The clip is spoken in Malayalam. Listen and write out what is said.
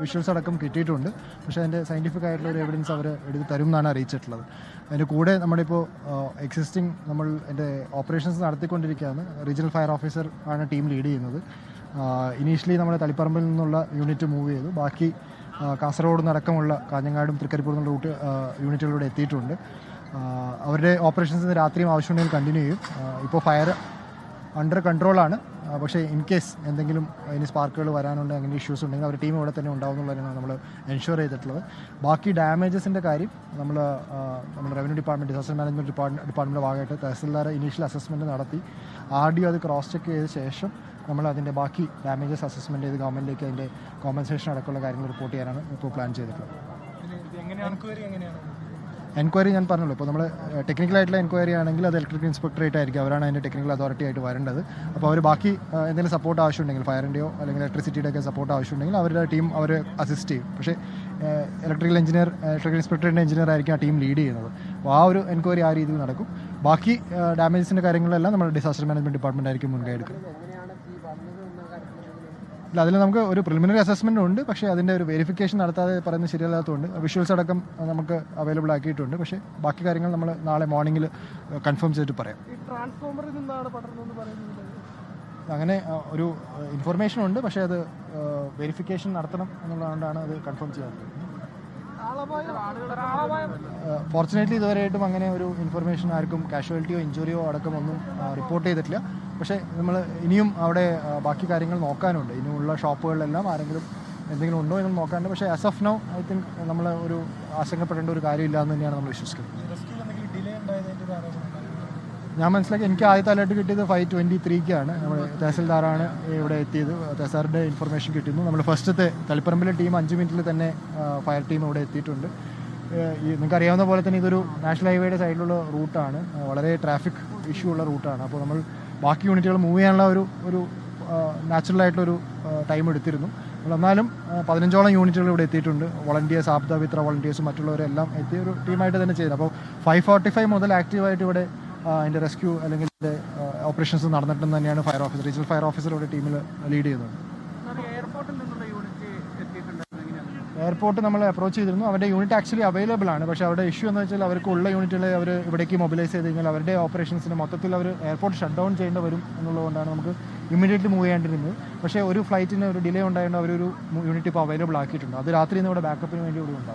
വിഷ്വൽസ് അടക്കം കിട്ടിയിട്ടുണ്ട്. പക്ഷേ അതിന്റെ സയന്റിഫിക് ആയിട്ടുള്ള ഒരു എവിഡൻസ് അവർ എടുത്ത് തരും എന്നാണ് അറിയിച്ചിട്ടുള്ളത്. അതിന്റെ കൂടെ നമ്മളിപ്പോൾ എക്സിസ്റ്റിംഗ് നമ്മൾ എന്റെ ഓപ്പറേഷൻസ് നടത്തിക്കൊണ്ടിരിക്കുകയാണ്. റീജിയണൽ ഫയർ ഓഫീസർ ആണ് ടീം ലീഡ് ചെയ്യുന്നത്. ഇനീഷ്യലി നമ്മൾ തളിപ്പറമ്പിൽ നിന്നുള്ള യൂണിറ്റ് മൂവ് ചെയ്തു. ബാക്കി കാസർഗോഡ് നിന്നടക്കമുള്ള കാഞ്ഞങ്ങാടും തൃക്കരിപ്പൂർ എന്നുള്ള റൂട്ട് യൂണിറ്റുകളിലൂടെ എത്തിയിട്ടുണ്ട്. അവരുടെ ഓപ്പറേഷൻസ് രാത്രിയും ആവശ്യമുണ്ടെങ്കിൽ കണ്ടിന്യൂ ചെയ്യും. ഇപ്പോൾ ഫയർ അണ്ടർ കൺട്രോളാണ് പക്ഷേ ഇൻ കേസ് എന്തെങ്കിലും ഇനി സ്പാർക്കുകൾ വരാനുണ്ട് അങ്ങനെ ഇഷ്യൂസ് ഉണ്ടെങ്കിൽ അവർ ടീം ഇവിടെ തന്നെ ഉണ്ടാവും എന്നുള്ളതാണ് നമ്മൾ എൻഷുർ ചെയ്തിട്ടുള്ളത്. ബാക്കി ഡാമേജസിന്റെ കാര്യം നമ്മൾ നമ്മുടെ revenue department disaster management department department ഭാഗമായിട്ട് തഹസിൽദാർ ഇനീഷ്യൽ അസസ്മെന്റ് നടത്തി. ആർ ഡി അത് ക്രോസ് ചെക്ക് ചെയ്ത ശേഷം നമ്മൾ അതിന്റെ ബാക്കി ഡാമേജസ് അസസ്മെന്റ് ചെയ്ത് ഗവൺമെന്റിലേക്ക് അതിന്റെ കോമ്പൻസേഷൻ അടക്കമുള്ള കാര്യങ്ങൾ റിപ്പോർട്ട് ചെയ്യാനാണ് ഇപ്പോൾ പ്ലാൻ ചെയ്തിട്ടുള്ളത്. എൻക്വയറി ഞാൻ പറഞ്ഞല്ലോ. ഇപ്പോൾ നമ്മൾ ടെക്നിക്കൽ ആയിട്ടുള്ള എൻക്വയറി ആണെങ്കിൽ അത് ഇലക്ട്രിക് ഇൻസ്പെക്ടറേറ്റ് ആയിരിക്കും അവരാണ് അതിന്റെ ടെക്നിക്കൽ അതോറിറ്റി ആയിട്ട് വരേണ്ടത്. അപ്പോൾ അവർ ബാക്കി എന്തെങ്കിലും സപ്പോർട്ട് ആവശ്യമുണ്ടെങ്കിൽ ഫയറിന്റെയോ അല്ലെങ്കിൽ ഇലക്ട്രിസിറ്റിയുടെ ഒക്കെ സപ്പോർട്ട് ആവശ്യമുണ്ടെങ്കിൽ അവരുടെ ടീം അവർ അസിസ്റ്റ് ചെയ്യും. പക്ഷേ ഇലക്ട്രിക്കൽ എഞ്ചിനീയർ ഇലക്ട്രിക്കൽ ഇൻസ്പെക്ടറിന്റെ എഞ്ചിനീയർ ആയിരിക്കും ആ ടീം ലീഡ് ചെയ്യുന്നത്. അപ്പോൾ ആ ഒരു എൻക്വയറി ആ രീതിയിൽ നടക്കും. ബാക്കി ഡാമേജസിന്റെ കാര്യങ്ങളെല്ലാം നമ്മൾ ഡിസാസ്റ്റർ മാനേജ്മെന്റ് ഡിപ്പാർട്ട്മെന്റ് ആയിരിക്കും മുൻകൈ എടുക്കും. ഇല്ല അതിൽ നമുക്ക് ഒരു പ്രിലിമിനറി അസസ്മെന്റ് ഉണ്ട് പക്ഷേ അതിന്റെ ഒരു വെരിഫിക്കേഷൻ നടത്താതെ പറയുന്നത് ശരിയല്ലാത്തതുകൊണ്ട് വിഷ്വൽസ് അടക്കം നമുക്ക് അവൈലബിൾ ആക്കിയിട്ടുണ്ട്. പക്ഷേ ബാക്കി കാര്യങ്ങൾ നമ്മൾ നാളെ മോർണിംഗിൽ കൺഫേം ചെയ്തിട്ട് പറയാം. അങ്ങനെ ഒരു ഇൻഫർമേഷൻ ഉണ്ട് പക്ഷേ അത് വെരിഫിക്കേഷൻ നടത്തണം എന്നുള്ളതുകൊണ്ടാണ് അത് കൺഫേം ആളപായം ഫോർച്ചുനേറ്റ്ലി ഇതുവരെയായിട്ടും അങ്ങനെ ഒരു ഇൻഫർമേഷൻ ആർക്കും കാഷ്വാലിറ്റിയോ ഇഞ്ചുറിയോ അടക്കം ഒന്നും റിപ്പോർട്ട് ചെയ്തിട്ടില്ല. പക്ഷേ നമ്മൾ ഇനിയും അവിടെ ബാക്കി കാര്യങ്ങൾ നോക്കാനുണ്ട്. ഇനിയുള്ള ഷോപ്പുകളിലെല്ലാം ആരെങ്കിലും എന്തെങ്കിലും ഉണ്ടോ എന്ന് നോക്കാനുണ്ട്. പക്ഷേ as of now I think നമ്മൾ ഒരു ആശങ്കപ്പെടേണ്ട ഒരു കാര്യമില്ല എന്ന് തന്നെയാണ് നമ്മൾ വിശ്വസിക്കുന്നത്. ഞാൻ മനസ്സിലാക്കി എനിക്ക് ആദ്യത്തെ അലേർട്ട് കിട്ടിയത് ഫൈവ് ട്വന്റി ത്രീക്കാണ് നമ്മൾ തഹസിൽദാറാണ് ഇവിടെ എത്തിയത്. തഹസാറിന്റെ ഇൻഫർമേഷൻ കിട്ടുന്നു നമ്മൾ ഫസ്റ്റത്തെ തളിപ്പറമ്പിലെ ടീം അഞ്ച് മിനിറ്റിൽ തന്നെ ഫയർ ടീം ഇവിടെ എത്തിയിട്ടുണ്ട്. നിങ്ങൾക്ക് അറിയാവുന്ന പോലെ തന്നെ ഇതൊരു നാഷണൽ ഹൈവേയുടെ സൈഡിലുള്ള റൂട്ടാണ് വളരെ ട്രാഫിക് ഇഷ്യൂ ഉള്ള റൂട്ടാണ് അപ്പോൾ നമ്മൾ ബാക്കി യൂണിറ്റുകൾ മൂവ് ചെയ്യാനുള്ള ഒരു ഒരു നാച്ചുറൽ ആയിട്ടുള്ളൊരു ടൈം എടുത്തിരുന്നു. എന്നാലും പതിനഞ്ചോളം യൂണിറ്റുകൾ ഇവിടെ എത്തിയിട്ടുണ്ട്. വോളണ്ടിയേഴ്സ് ആബ്ദ വിത്ര വോളണ്ടിയേഴ്സും മറ്റുള്ളവരെല്ലാം എത്തിയ ഒരു ടീമായിട്ട് തന്നെ ചെയ്തു. അപ്പോൾ ഫൈവ് ഫോർട്ടി ഫൈവ് മുതൽ ആക്റ്റീവായിട്ട് ഇവിടെ അതിന്റെ റെസ്ക്യൂ അല്ലെങ്കിൽ ഓപ്പറേഷൻസ് നടന്നിട്ടുണ്ട് തന്നെയാണ് fire officer regional fire officer ഇവിടെ ടീമിൽ ലീഡ് ചെയ്യുന്നത്. എങ്ങനെയാണ് എയർപോർട്ട് നമ്മൾ അപ്രോച്ച് ചെയ്തിരുന്നു. അവരുടെ യൂണിറ്റ് ആക്ച്വലി അവൈലബിൾ ആണ്. പക്ഷേ അവരുടെ ഇഷ്യൂ എന്ന് വെച്ചാൽ അവർക്ക് ഉള്ള യൂണിറ്റുകളെ അവർ ഇവിടേക്ക് മൊബിലൈസ് ചെയ്ത് കഴിഞ്ഞാൽ അവരുടെ ഓപ്പറേഷൻസിന് മൊത്തത്തിൽ അവർ എയർപോർട്ട് ഷട്ട് ഡൗൺ ചെയ്യേണ്ടി വരും എന്നുള്ളതുകൊണ്ടാണ് നമുക്ക് ഇമ്മീഡിയറ്റ്ലി മൂവ് ചെയ്യേണ്ടിരുന്നത്. പക്ഷേ ഒരു ഫ്ലൈറ്റിന് ഒരു ഡിലേ ഉണ്ടായതുകൊണ്ട് അവരൊരു യൂണിറ്റ് ഇപ്പോൾ അവൈലബിൾ ആക്കിയിട്ടുണ്ട്. അത് രാത്രി ഇന്ന് ഇവിടെ ബാക്കപ്പിന് വേണ്ടി ഇവിടെ ഉണ്ടാവും.